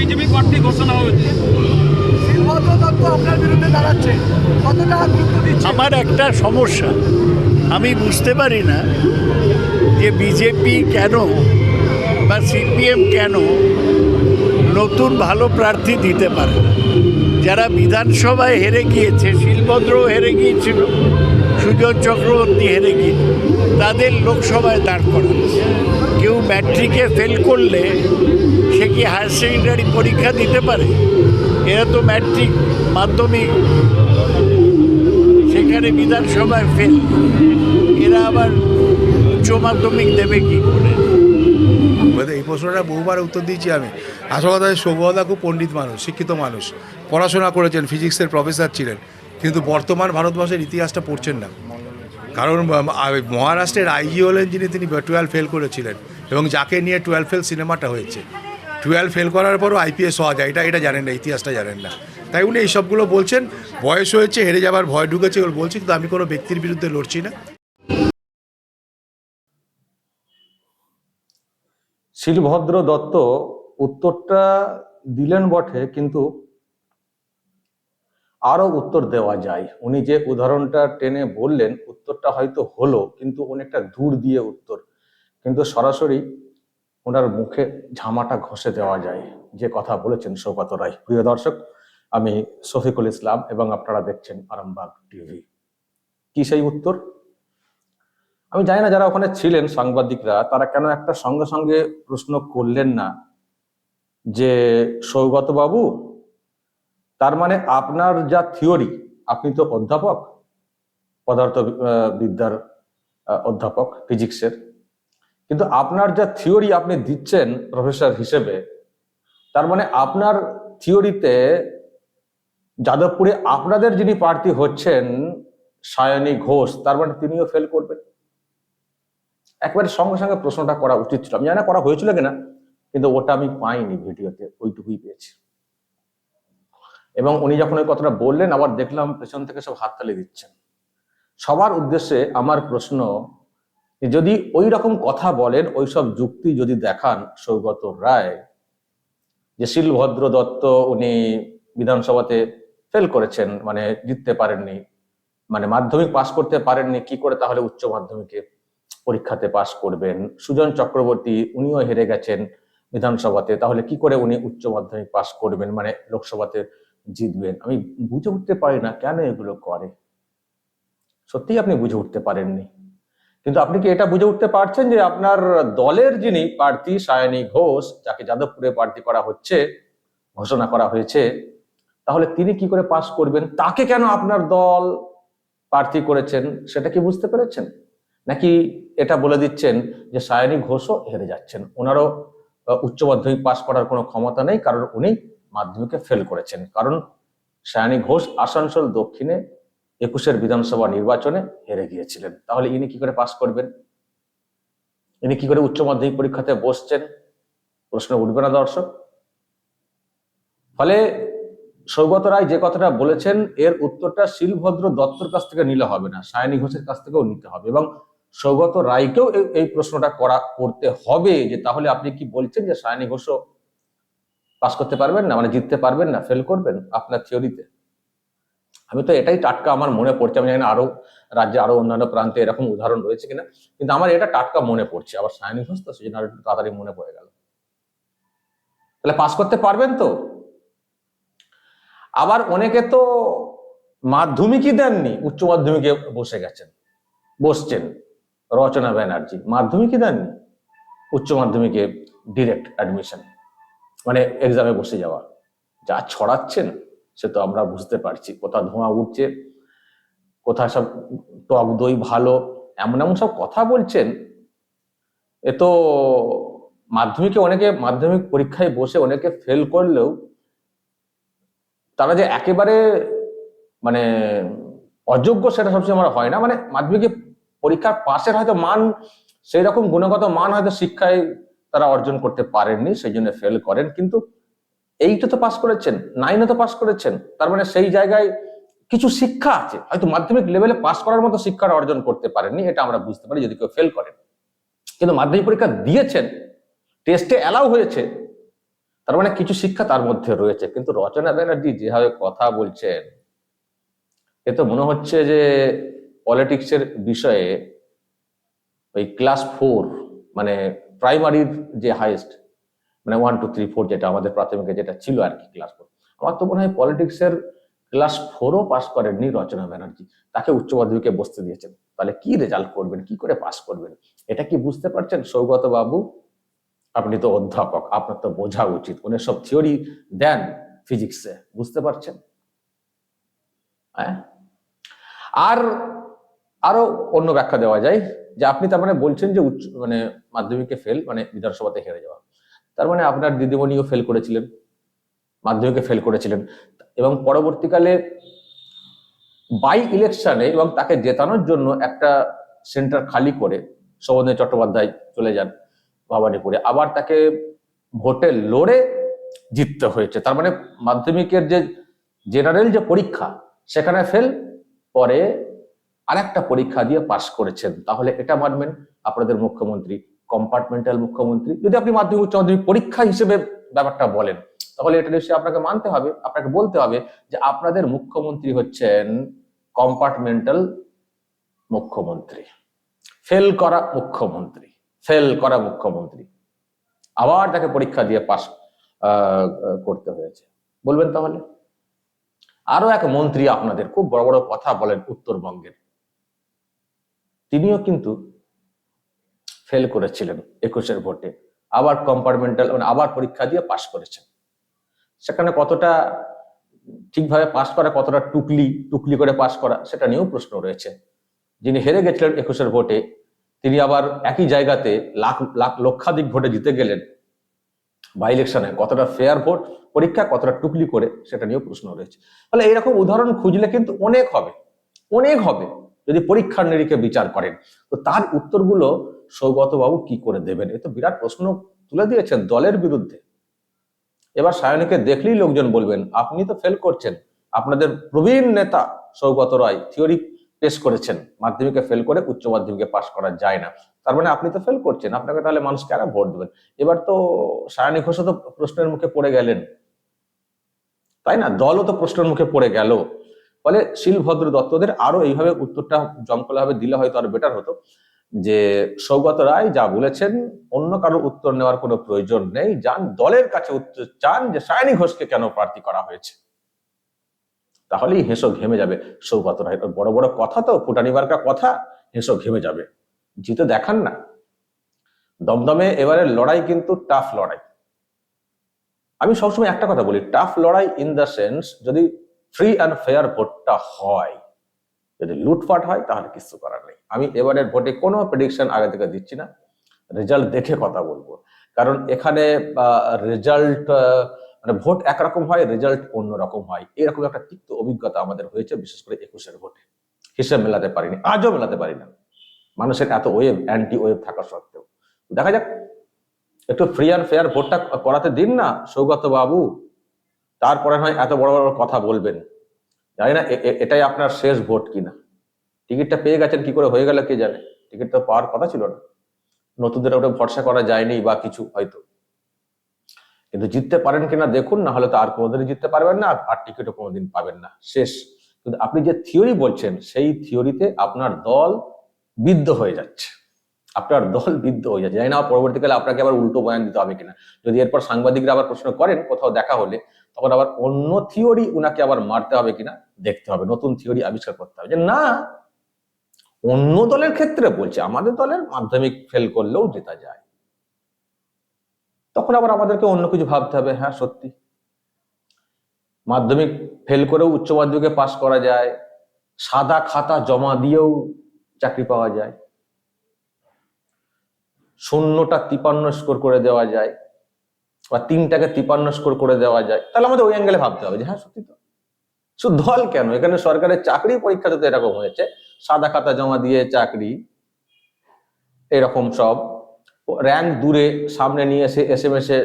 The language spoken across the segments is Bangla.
বিজেপি প্রার্থী ঘোষণা হয়েছে। আপনার বিরুদ্ধে দাঁড়াচ্ছে। কতটা গুরুত্ব দিচ্ছে? আমার একটা সমস্যা। আমি বুঝতে পারি না যে বিজেপি কেন বা সিপিএম কেন নতুন ভালো প্রার্থী দিতে পারে যারা বিধানসভায় হেরে গিয়েছে শিলভদ্রও হেরে গিয়েছিল সুজন চক্রবর্তী হেরে গিয়ে তাদের লোকসভায় দাঁড় করাচ্ছে। কেউ ম্যাট্রিকে ফেল করলে কি হায়ার সেকেন্ডারি পরীক্ষা দিতে পারে? এরা তো ম্যাট্রিক মাধ্যমিক। সেখানে বিধানসভায় ফেল এরা আবার উচ্চ মাধ্যমিক দেবে কি করে? এই প্রশ্নটা বহুবার উত্তর দিয়েছি আমি। আসল কথা সৌগদা খুব পণ্ডিত মানুষ, শিক্ষিত মানুষ। পড়াশোনা করেছেন ফিজিক্সের প্রফেসর ছিলেন। কিন্তু বর্তমান ভারতবর্ষের ইতিহাসটা পড়ছেন না। কারণ মহারাষ্ট্রের আইজি হলেন যিনি তিনি টুয়েলভ ফেল করেছিলেন এবং যাকে নিয়ে টুয়েলভ ফেল সিনেমাটা হয়েছে। টুয়েলভ ফেল করার পরও আইপিএস হওয়া যায়। এটা এটা জানেন না, ইতিহাসটা জানেন না। তাই উনি এইসবগুলো বলছেন। বয়স হয়েছে, হেরে যাবার ভয় ঢুকেছে ওর বলছি, কিন্তু আমি কোনো ব্যক্তির বিরুদ্ধে লড়ছি না। শিলভদ্র দত্ত উত্তরটা দিলেন বটে, কিন্তু আরও উত্তর দেওয়া যায়। উনি যে উদাহরণটা টেনে বললেন, উত্তরটা হয়তো হলো, কিন্তু অনেকটা দূর দিয়ে উত্তর। কিন্তু সরাসরি ওনার মুখে ঝামাটা ঘষে দেওয়া যায়। যে কথা বলেছেন সৌগত রায়। প্রিয় দর্শক, আমি শফিকুল ইসলাম এবং আপনারা দেখছেন আরামবাগ টিভি। কি সেই উত্তর? আমি জানি না যারা ওখানে ছিলেন সাংবাদিকরা, তারা কেন একটা সঙ্গে সঙ্গে প্রশ্ন করলেন না যে সৌগত বাবু, তার মানে আপনার যা থিওরি, আপনি তো অধ্যাপক পদার্থ বিদ্যার অধ্যাপক, ফিজিক্সের। কিন্তু আপনার যা থিওরি আপনি দিচ্ছেন প্রফেসর হিসেবে, তার মানে আপনার থিওরিতে যাদবপুরে আপনাদের যিনি প্রার্থী হচ্ছেন, সায়নী ঘোষ, তার মানে তিনিও ফেল করবেন। একবারে সঙ্গে সঙ্গে প্রশ্নটা করা উচিত ছিল। আমি জানি করা হয়েছিল কিনা, কিন্তু ওটা আমি পাইনি ভিডিওতে, ওইটুকুই পেয়েছি। এবং উনি যখন ওই কথাটা বললেন, আবার দেখলাম পেছন থেকে সব হাততালি দিচ্ছেন। সবার উদ্দেশ্যে আমার প্রশ্ন যদি ওই রকম কথা বলেন ওই সব যুক্তি যদি দেখান সৌগত রায়, যে শিলভদ্র দত্ত উনি বিধানসভাতে ফেল করেছেন মানে জিততে পারেননি মানে মাধ্যমিক পাশ করতে পারেননি, কি করে তাহলে উচ্চ মাধ্যমিকে পরীক্ষাতে পাশ করবেন? সুজন চক্রবর্তী উনিও হেরে গেছেন বিধানসভাতে, তাহলে কি করে উনি উচ্চ মাধ্যমিক পাশ করবেন মানে লোকসভাতে জিতবেন? আমি বুঝে উঠতে পারি না কেন এগুলো করে। সত্যিই আপনি বুঝে উঠতে পারেননি। কিন্তু আপনি কি এটা বুঝে উঠতে পারছেন যে আপনার দলের যিনি প্রার্থী সায়নী ঘোষ, যাকে যাদবপুরে প্রার্থী করা হচ্ছে, ঘোষণা করা হয়েছে, তাহলে তিনি কি করে পাশ করবেন? তাকে কেন আপনার দল প্রার্থী করেছেন? সেটা কি বুঝতে পেরেছেন? নাকি এটা বলে দিচ্ছেন যে সায়নী ঘোষও হেরে যাচ্ছেন? ওনারও উচ্চ মাধ্যমিক পাশ করার কোনো ক্ষমতা নেই, কারণ উনি মাধ্যমিকে ফেল করেছেন। কারণ সায়নী ঘোষ আসানসোল দক্ষিণে একুশের বিধানসভা নির্বাচনে হেরে গিয়েছিলেন। তাহলে ইনি কি করে পাশ করবেন? ইনি কি করে উচ্চ মাধ্যমিক পরীক্ষাতে বসছেন? প্রশ্ন উঠবে না দর্শক। ফলে সৌগত রায় যে কথাটা বলেছেন, এর উত্তরটা শিলভদ্র দত্তর কাছ থেকে নিলে হবে না, সায়নী ঘোষের কাছ থেকেও নিতে হবে এবং সৌগত রায়কেও এই- প্রশ্নটা করা, করতে হবে যে তাহলে আপনি কি বলছেন যে সায়নী ঘোষও পাস করতে পারবেন না মানে জিততে পারবেন না, ফেল করবেন আপনার থিওরিতে আমি তো এটাই টাটকা আমার মনে পড়ছে। আমি জানি আরও রাজ্যে আরও অন্যান্য প্রান্তে এরকম উদাহরণ রয়েছে কিনা, কিন্তু আমার এটা টাটকা মনে পড়ছে। আবার সায়নী ঘোষ তো সেজন্য একটু তাড়াতাড়ি মনে পড়ে গেল। তাহলে পাস করতে পারবেন তো? আবার অনেকে তো মাধ্যমিকই দেননি, উচ্চ মাধ্যমিকে বসে গেছেন, বসছেন, রচনা ব্যানার্জি, মাধ্যমিকই দেননি, উচ্চ মাধ্যমিকে ডিরেক্ট অ্যাডমিশন মানে এক্সামে বসে যাওয়া। যা ছড়াচ্ছেন। সে তো আমরা বুঝতে পারছি। কোথা ধোঁয়া উঠছে, কোথায় সব টক দই ভালো, এমন এমন সব কথা বলছেন। এ তো মাধ্যমিকে অনেকে মাধ্যমিক পরীক্ষায় বসে অনেকে ফেল করলেও তারা যে একেবারে মানে অযোগ্য সেটা সবসময় আমার হয় না। মানে মাধ্যমিকে পরীক্ষার পাশের হয়তো মান সেই রকম গুণগত মান হয়তো শিক্ষায় তারা অর্জন করতে পারেননি, সেই জন্য ফেল করেন। কিন্তু এইটা তো পাস করেছেন নাইনে তো পাস করেছেন, তার মানে সেই জায়গায় কিছু শিক্ষা আছে, হয়তো মাধ্যমিক লেভেলে পাস করার মতো শিক্ষার অর্জন করতে পারেননি, এটা আমরা বুঝতে পারি যদি কেউ ফেল করেন কিন্তু মাধ্যমিক পরীক্ষা দিয়েছেন টেস্টে অ্যালাউ হয়েছে, তার মানে কিছু শিক্ষা তার মধ্যে রয়েছে, কিন্তু রচনা ব্যানার্জি যেভাবে কথা বলছেন, এ তো মনে হচ্ছে যে পলিটিক্সের বিষয়ে ওই ক্লাস ফোর মানে প্রাইমারির যে হাইয়েস্ট মানে ওয়ান টু থ্রি ফোর যেটা আমাদের প্রাথমিকে যেটা ছিল আর কি ক্লাস ফোর আমার তো মনে হয় পলিটিক্সের ক্লাস ফোরও পাস করেননি রচনা ব্যানার্জি। তাকে উচ্চ মাধ্যমিকে বসতে দিয়েছেন। তাহলে কি রেজাল্ট করবেন? কি করে পাস করবেন? এটা কি বুঝতে পারছেন? সৌগত বাবু, আপনি তো অধ্যাপক, আপনার তো বোঝা উচিত। উনি সব থিওরি দেন ফিজিক্সে বুঝতে পারছেন? হ্যাঁ? আর আরও অন্য ব্যাখ্যা দেওয়া যায় যে আপনি তার মানে বলছেন যে উচ্চ মানে মাধ্যমিকে ফেল মানে বিধানসভাতে হেরে যাওয়া। তার মানে আপনার দিদিমণিও ফেল করেছিলেন, মাধ্যমিকে ফেল করেছিলেন। এবং পরবর্তীকালে বাই ইলেকশনে এবং তাকে জেতানোর জন্য একটা সেন্টার খালি করে সৌমদীপ চট্টোপাধ্যায় চলে যান ভবানীপুরে। আবার তাকে ভোটে লড়ে জিততে হয়েছে। তার মানে মাধ্যমিকের যে জেনারেল যে পরীক্ষা, সেখানে ফেল পরে আরেকটা পরীক্ষা দিয়ে পাশ করেছেন। তাহলে এটা মানবেন আপনাদের মুখ্যমন্ত্রী। কম্পার্টমেন্টাল মুখ্যমন্ত্রী। যদি আপনি মাধ্যমিক, উচ্চ মাধ্যমিক পরীক্ষা হিসেবে ব্যাপারটা বলেন, তাহলে এটা নিশ্চয়ই আপনাকে মানতে হবে, আপনাকে বলতে হবে যে আপনাদের মুখ্যমন্ত্রী হচ্ছেন কম্পার্টমেন্টাল মুখ্যমন্ত্রী। ফেল করা মুখ্যমন্ত্রী, ফেল করা মুখ্যমন্ত্রী। আবার তাকে পরীক্ষা দিয়ে পাস করতে হয়েছে। বলবেন তাহলে? আরও এক মন্ত্রী আপনাদের, খুব বড় বড় কথা বলেন উত্তরবঙ্গের। তিনিও কিন্তু ফেল করেছিলেন একুশের ভোটে। আবার কম্পার্টমেন্টাল মানে আবার পরীক্ষা দিয়ে পাশ করেছেন। সেখানে কতটা ঠিকভাবে পাশ করা, কতটা টুকলি টুকলি করে পাশ করা, সেটা নিয়েও প্রশ্ন রয়েছে। যিনি হেরে গেছিলেন একুশের ভোটে, তিনি আবার একই জায়গাতে লাখ লাখ, লক্ষাধিক ভোটে জিতে গেলেন। বাই ইলেকশনে কতটা ফেয়ার ভোট পরীক্ষা কতটা টুকলি করে, সেটা নিয়েও প্রশ্ন রয়েছে। তাহলে এইরকম উদাহরণ খুঁজলে কিন্তু অনেক হবে অনেক হবে যদি পরীক্ষার নিরিখে বিচার করেন। তো তার উত্তরগুলো সৌগত বাবু কি করে দেবেন? এ তো বিরাট প্রশ্ন তুলে দিয়েছেন দলের বিরুদ্ধে। এবার সায়নীকে দেখলেই লোকজন বলবেন, আপনি তো ফেল করছেন। আপনাদের প্রবীণ নেতা সৌগত রায় থিওরি পেশ করেছেন। মাধ্যমিকে ফেল করে উচ্চ মাধ্যমিকে পাশ করা যায় না। তার মানে আপনি তো ফেল করছেন। আপনাকে তাহলে মানুষ কারা ভোট দেবেন? এবার তো সায়নী ঘোষও তো প্রশ্নের মুখে পড়ে গেলেন। তাই না? দলও তো প্রশ্নের মুখে পড়ে গেল। ফলে শিলভদ্র দত্তদের আরও এইভাবে উত্তরটা জমকলাভাবে দিলে হয়তো আরও বেটার হতো। যে সৌগত রায় যা বলেছেন, অন্য কারও উত্তর নেওয়ার কোনো প্রয়োজন নেই। যান, দলের কাছে উত্তর চান যে সায়নী ঘোষকে কেন প্রার্থী করা হয়েছে। তাহলেই হেসো ঘেমে যাবে সৌগত রায়। বড় বড় কথা তো ফুটানিবারকা কথা হেসো ঘেমে যাবে। জিতে দেখান না। দমদমে এবারে লড়াই কিন্তু টাফ লড়াই। আমি সবসময় একটা কথা বলি টাফ লড়াই ইন দ্য সেন্স যদি ফ্রি অ্যান্ড ফেয়ার ভোটটা হয় যদি লুটপাট হয়, তাহলে কিছু করার নেই। আমি এবারের ভোটে কোনো প্রেডিকশন আগে থেকে দিচ্ছি না। রেজাল্ট দেখে কথা বলব। কারণ এখানে রেজাল্ট মানে ভোট একরকম হয় রেজাল্ট অন্যরকম হয়। এরকম একটা তিক্ত অভিজ্ঞতা আমাদের হয়েছে, বিশেষ করে একুশের ভোটে। হিসেব মেলাতে পারিনি, আজও মেলাতে পারি না। মানুষের এত ওয়েভ অ্যান্টি ওয়েভ থাকা সত্ত্বেও। দেখা যাক। একটু ফ্রি অ্যান্ড ফেয়ার ভোটটা করাতে দিন না সৌগত বাবু তারপরে হয় এত বড় বড় কথা বলবেন। জানি না এটাই আপনার শেষ ভোট কিনা। টিকিটটা পেয়ে গেছেন, কি করে হয়ে গেল কে জানে? টিকিট তো পাওয়ার কথা ছিল না। নতুনদের ওটা ভরসা করা যায়নি বা কিছু হয়তো। কিন্তু জিততে পারেন কিনা দেখুন, না হলে তো আর কোনোদিনই জিততে পারবেন না, আর টিকিটও কোনোদিন পাবেন না। শেষ। কিন্তু আপনি যে থিওরি বলছেন, সেই থিওরিতে আপনার দল বিদ্ধ হয়ে যাচ্ছে। আপনার দল বিদ্ধ হয়ে যাচ্ছে। জানি না, পরবর্তীকালে আপনাকে আবার উল্টো বয়ান দিতে হবে কিনা। যদি এরপর সাংবাদিকরা আবার প্রশ্ন করেন, কোথাও দেখা হলে তখন আবার অন্য থিওরি উনাকে আবার মারতে হবে কিনা দেখতে হবে, নতুন থিওরি আবিষ্কার করতে হবে যে না, অন্য দলের ক্ষেত্রে বলছে, আমাদের দলের মাধ্যমিক ফেল করলেও জেতা যায়। তখন আবার আমাদেরকে অন্য কিছু ভাবতে হবে হ্যাঁ সত্যি। মাধ্যমিক ফেল করেও উচ্চ মাধ্যমিকে পাশ করা যায়, সাদা খাতা জমা দিয়েও চাকরি পাওয়া যায়, শূন্যটা তিপান্ন স্কোর করে দেওয়া যায়। বা তিনটাকে তিপান্ন স্কোর করে দেওয়া যায় তাহলে আমাদের ওই অ্যাঙ্গেলে ভাবতে হবে যে হ্যাঁ সত্যি তো। শুধু দল কেন? এখানে সরকারের চাকরি পরীক্ষা তো এরকম হয়েছে। সাদা খাতা জমা দিয়ে চাকরি এরকম সব। র্যাঙ্ক দূরে সামনে নিয়ে এসে এস এম এস এ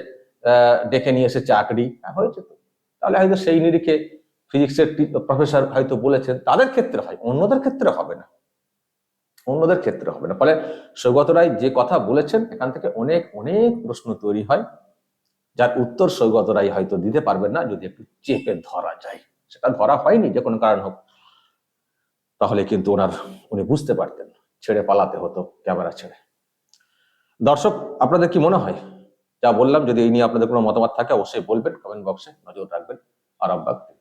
ডেকে নিয়ে এসে চাকরি হ্যাঁ, হয়েছে তো। তাহলে হয়তো সেই নিরিখে ফিজিক্সের প্রফেসর হয়তো বলেছেন তাদের ক্ষেত্রে হয় অন্যদের ক্ষেত্রে হবে না। অন্যদের ক্ষেত্রে হবে না। ফলে সৌগত রায় যে কথা বলেছেন এখান থেকে অনেক অনেক প্রশ্ন তৈরি হয়। যার উত্তর সৈকতরাই রায় হয়তো দিতে পারবেন না, যদি একটু চেপে ধরা যায়। সেটা ধরা হয়নি, যে কোনো কারণ হোক। তাহলে কিন্তু ওনার, উনি বুঝতে পারতেন, ছেড়ে পালাতে হতো ক্যামেরা ছেড়ে। দর্শক, আপনাদের কি মনে হয়? যা বললাম, যদি এই নিয়ে আপনাদের কোনো মতামত থাকে, অবশ্যই বলবেন কমেন্ট বক্সে নজর রাখবেন। আরামবাগ